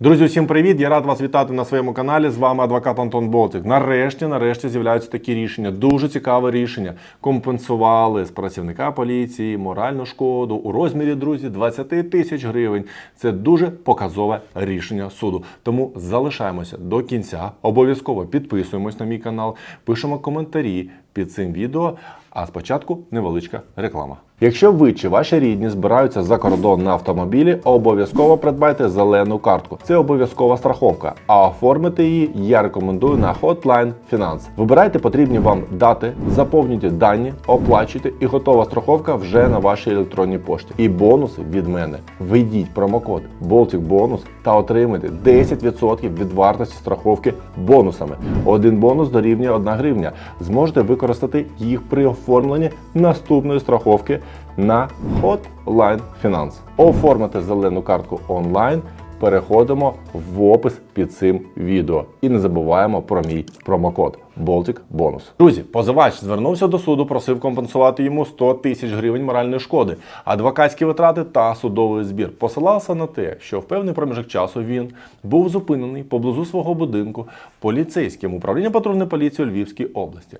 Друзі, усім привіт! Я рад вас вітати на своєму каналі. З вами адвокат Антон Болтик. Нарешті, нарешті з'являються такі рішення. Дуже цікаве рішення. Компенсували з працівника поліції моральну шкоду у розмірі, друзі, 20 тисяч гривень. Це дуже показове рішення суду. Тому залишаємося до кінця. Обов'язково підписуємось на мій канал, пишемо коментарі під цим відео. А спочатку невеличка реклама. Якщо ви чи ваші рідні збираються за кордон на автомобілі, обов'язково придбайте зелену картку. Це обов'язкова страховка. А оформити її я рекомендую на Hotline Finance. Вибирайте потрібні вам дати, заповнюйте дані, оплачуйте і готова страховка вже на вашій електронній пошті. І бонуси від мене. Введіть промокод Baltic Bonus та отримайте 10% від вартості страховки бонусами. Один бонус дорівнює 1 гривня. Зможете використати їх при оформленні наступної страховки на Hotline Finance. Оформити зелену картку онлайн. Переходимо в опис під цим відео і не забуваємо про мій промокод Baltic Bonus. Друзі, позивач звернувся до суду, просив компенсувати йому 100 тисяч гривень моральної шкоди, адвокатські витрати та судовий збір. Посилався на те, що в певний проміжок часу він був зупинений поблизу свого будинку поліцейським управління патрульної поліції у Львівській області.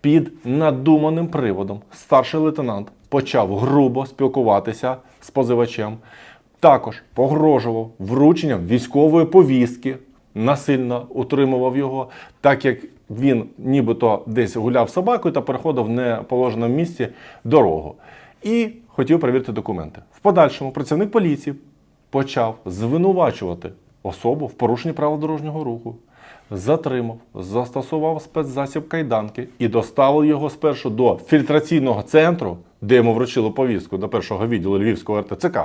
Під надуманим приводом старший лейтенант почав грубо спілкуватися з позивачем. Також погрожував врученням військової повістки, насильно утримував його, так як він нібито десь гуляв собакою та переходив в неположеному місці дорогу. І хотів перевірити документи. В подальшому працівник поліції почав звинувачувати особу в порушенні правил дорожнього руху. Затримав, застосував спецзасіб кайданки і доставив його спершу до фільтраційного центру, де йому вручили повістку до першого відділу Львівського РТЦК,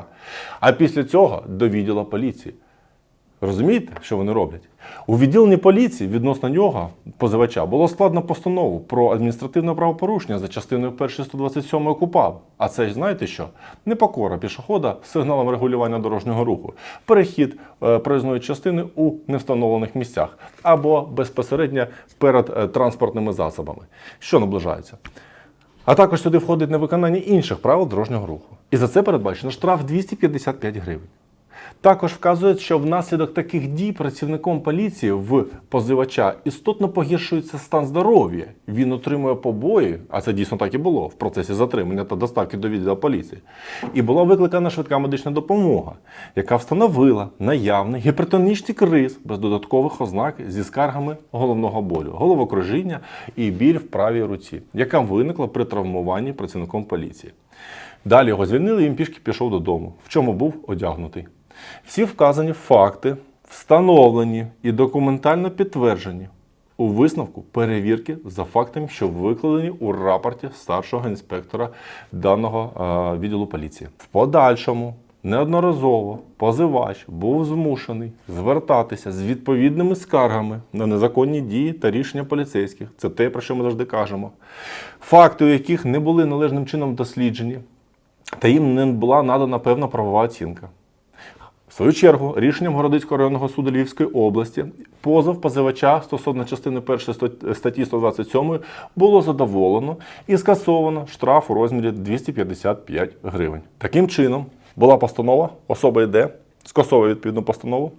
а після цього до відділу поліції. Розумієте, що вони роблять? У відділенні поліції відносно нього, позивача, було складно постанову про адміністративне правопорушення за частиною 1 127 КУПАП. А це ж знаєте що? Непокора пішохода з сигналом регулювання дорожнього руху, перехід е, проїзної частини у невстановлених місцях або безпосередньо перед е, транспортними засобами, що наближається. А також сюди входить невиконання інших правил дорожнього руху. І за це передбачено штраф 255 гривень. Також вказують, що внаслідок таких дій працівником поліції в позивача істотно погіршується стан здоров'я. Він отримує побої, а це дійсно так і було в процесі затримання та доставки до відділу поліції. І була викликана швидка медична допомога, яка встановила наявний гіпертонічний криз без додаткових ознак зі скаргами головного болю, головокружіння і біль в правій руці, яка виникла при травмуванні працівником поліції. Далі його звільнили, і він пішки пішов додому, в чому був одягнутий. Всі вказані факти встановлені і документально підтверджені у висновку перевірки за фактами, що викладені у рапорті старшого інспектора даного е, відділу поліції. В подальшому неодноразово позивач був змушений звертатися з відповідними скаргами на незаконні дії та рішення поліцейських. Це те, про що ми завжди кажемо. Факти, у яких не були належним чином досліджені, та їм не була надана певна правова оцінка. В свою чергу, рішенням Городицького районного суду Львівської області позов позивача стосовно частини 1 статті 127 було задоволено і скасовано штраф у розмірі 255 гривень. Таким чином, була постанова, особа йде, скасовує відповідну постанову.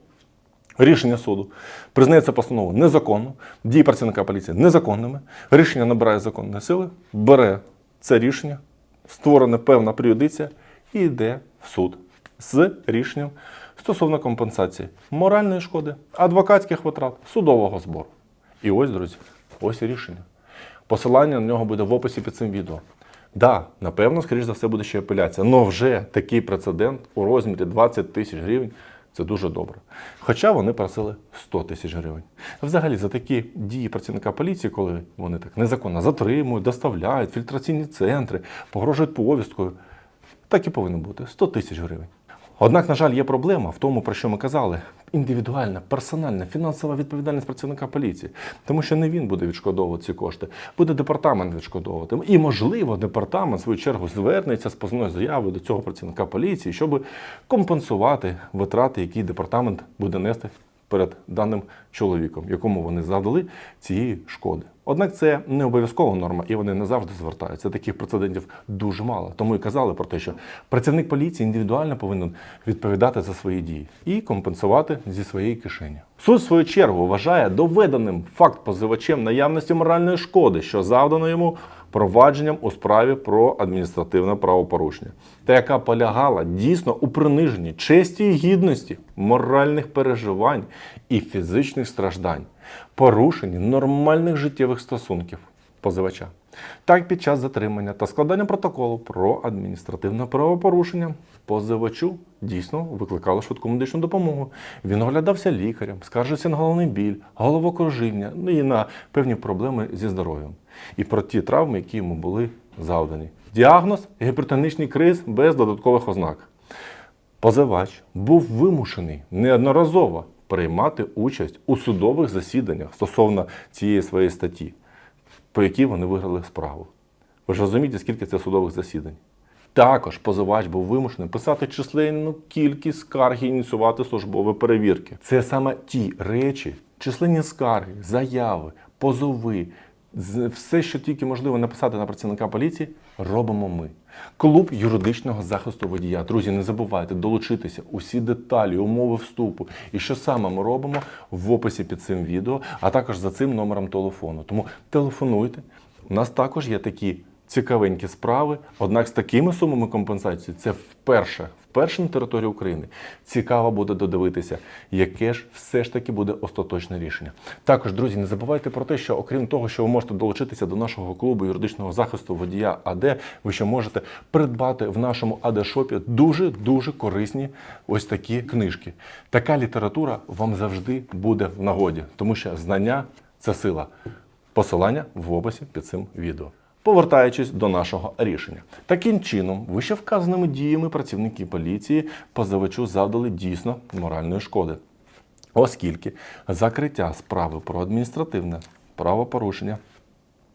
Рішення суду признається постанову незаконно, дії працівника поліції незаконними. Рішення набирає законної сили, бере це рішення, створена певна періодиція і йде в суд з рішенням стосовно компенсації моральної шкоди, адвокатських витрат, судового збору. І ось, друзі, ось рішення. Посилання на нього буде в описі під цим відео. Да, напевно, скоріш за все буде ще апеляція, але вже такий прецедент у розмірі 20 тисяч гривень це дуже добре. Хоча вони просили 100 тисяч гривень. Взагалі, за такі дії працівника поліції, коли вони так незаконно затримують, доставляють, фільтраційні центри, погрожують повісткою, так і повинно бути 100 тисяч гривень. Однак, на жаль, є проблема в тому, про що ми казали: індивідуальна, персональна, фінансова відповідальність працівника поліції, тому що не він буде відшкодовувати ці кошти, буде департамент відшкодовувати. І, можливо, департамент в свою чергу звернеться з позовною заявою до цього працівника поліції, щоб компенсувати витрати, які департамент буде нести перед даним чоловіком, якому вони завдали цієї шкоди. Однак це не обов'язкова норма, і вони не завжди звертаються. Таких прецедентів дуже мало. Тому і казали про те, що працівник поліції індивідуально повинен відповідати за свої дії і компенсувати зі своєї кишені. Суд, в свою чергу, вважає доведеним факт позивачем наявності моральної шкоди, що завдано йому провадженням у справі про адміністративне правопорушення, та яка полягала дійсно у приниженні честі і гідності, моральних переживань і фізичних страждань, порушенні нормальних життєвих стосунків позивача. Так, під час затримання та складання протоколу про адміністративне правопорушення позивачу дійсно викликали швидку медичну допомогу. Він оглядався лікарем, скаржився на головний біль, головокружіння, ну і на певні проблеми зі здоров'ям. І про ті травми, які йому були завдані. Діагноз гіпертонічний криз без додаткових ознак. Позивач був вимушений неодноразово приймати участь у судових засіданнях стосовно цієї своєї статті, по якій вони виграли справу. Ви ж розумієте, скільки це судових засідань? Також позивач був вимушений писати численну кількість скарг і ініціювати службові перевірки. Це саме ті речі, численні скарги, заяви, позови, все, що тільки можливо написати на працівника поліції, робимо ми. Клуб юридичного захисту водія. Друзі, не забувайте долучитися усі деталі, умови вступу. І що саме ми робимо в описі під цим відео, а також за цим номером телефону. Тому телефонуйте. У нас також є такі цікавенькі справи. Однак з такими сумами компенсації це вперше, вперше на території України. Цікаво буде додивитися, яке ж все ж таки буде остаточне рішення. Також, друзі, не забувайте про те, що окрім того, що ви можете долучитися до нашого клубу юридичного захисту водія АД, ви ще можете придбати в нашому АД-шопі дуже дуже корисні ось такі книжки. Така література вам завжди буде в нагоді, тому що знання це сила. Посилання в описі під цим відео. Повертаючись до нашого рішення, таким чином, вище вказаними діями працівники поліції позивачу завдали дійсно моральної шкоди, оскільки закриття справи про адміністративне правопорушення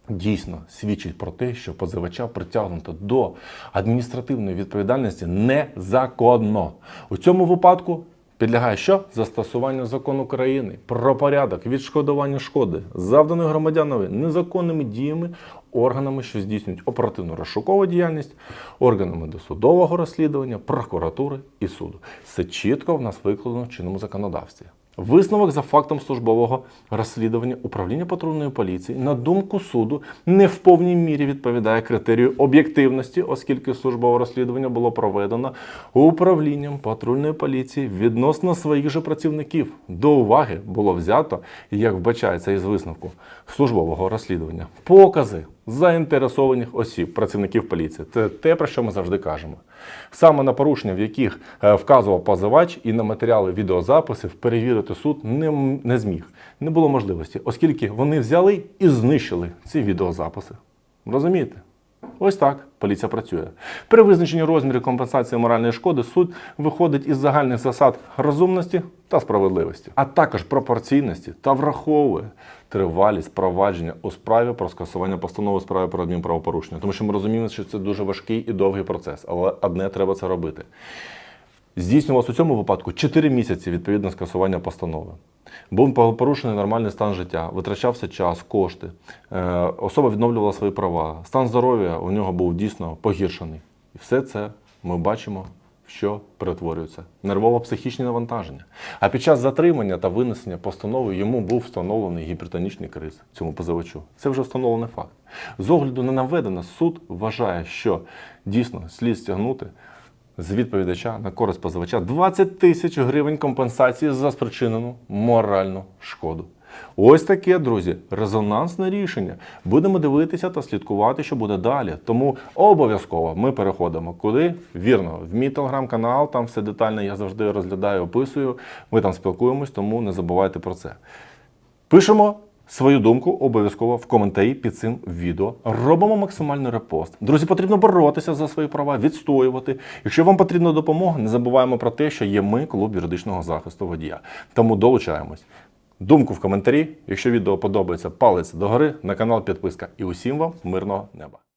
дійсно свідчить про те, що позивача притягнуто до адміністративної відповідальності незаконно. У цьому випадку підлягає що? Застосування закону України про порядок відшкодування шкоди, завданої громадянові незаконними діями, органами, що здійснюють оперативно розшукову діяльність, органами досудового розслідування, прокуратури і суду. Це чітко в нас викладено в чинному законодавстві. Висновок за фактом службового розслідування управління патрульної поліції, на думку суду, не в повній мірі відповідає критерію об'єктивності, оскільки службове розслідування було проведено управлінням патрульної поліції відносно своїх же працівників. До уваги було взято, як вбачається із висновку службового розслідування, покази заінтересованих осіб, працівників поліції. Це те, про що ми завжди кажемо. Саме на порушення, в яких е, вказував позивач, і на матеріали відеозаписів перевірити суд не, не зміг. Не було можливості, оскільки вони взяли і знищили ці відеозаписи. Розумієте? Ось так поліція працює. При визначенні розмірів компенсації моральної шкоди суд виходить із загальних засад розумності та справедливості, а також пропорційності та враховує тривалість провадження у справі про скасування постанови у справі про адмінправопорушення. Тому що ми розуміємо, що це дуже важкий і довгий процес, але одне треба це робити. Здійснювалося у цьому випадку 4 місяці відповідно скасування постанови. Був порушений нормальний стан життя, витрачався час, кошти. Е, Особа відновлювала свої права. Стан здоров'я у нього був дійсно погіршений. І все це ми бачимо, що перетворюється. Нервово-психічні навантаження. А під час затримання та винесення постанови йому був встановлений гіпертонічний криз цьому позивачу. Це вже встановлений факт. З огляду на наведене, суд вважає, що дійсно слід стягнути з відповідача на користь позивача 20 тисяч гривень компенсації за спричинену моральну шкоду. Ось таке, друзі, резонансне рішення. Будемо дивитися та слідкувати, що буде далі. Тому обов'язково ми переходимо куди? Вірно, в мій телеграм-канал, там все детально я завжди розглядаю, описую. Ми там спілкуємось, тому не забувайте про це. Пишемо свою думку обов'язково в коментарі під цим відео. Робимо максимальний репост. Друзі, потрібно боротися за свої права, відстоювати. Якщо вам потрібна допомога, не забуваємо про те, що є ми, клуб юридичного захисту водія. Тому долучаємось. Думку в коментарі. Якщо відео подобається, палець догори, на канал підписка. І усім вам мирного неба.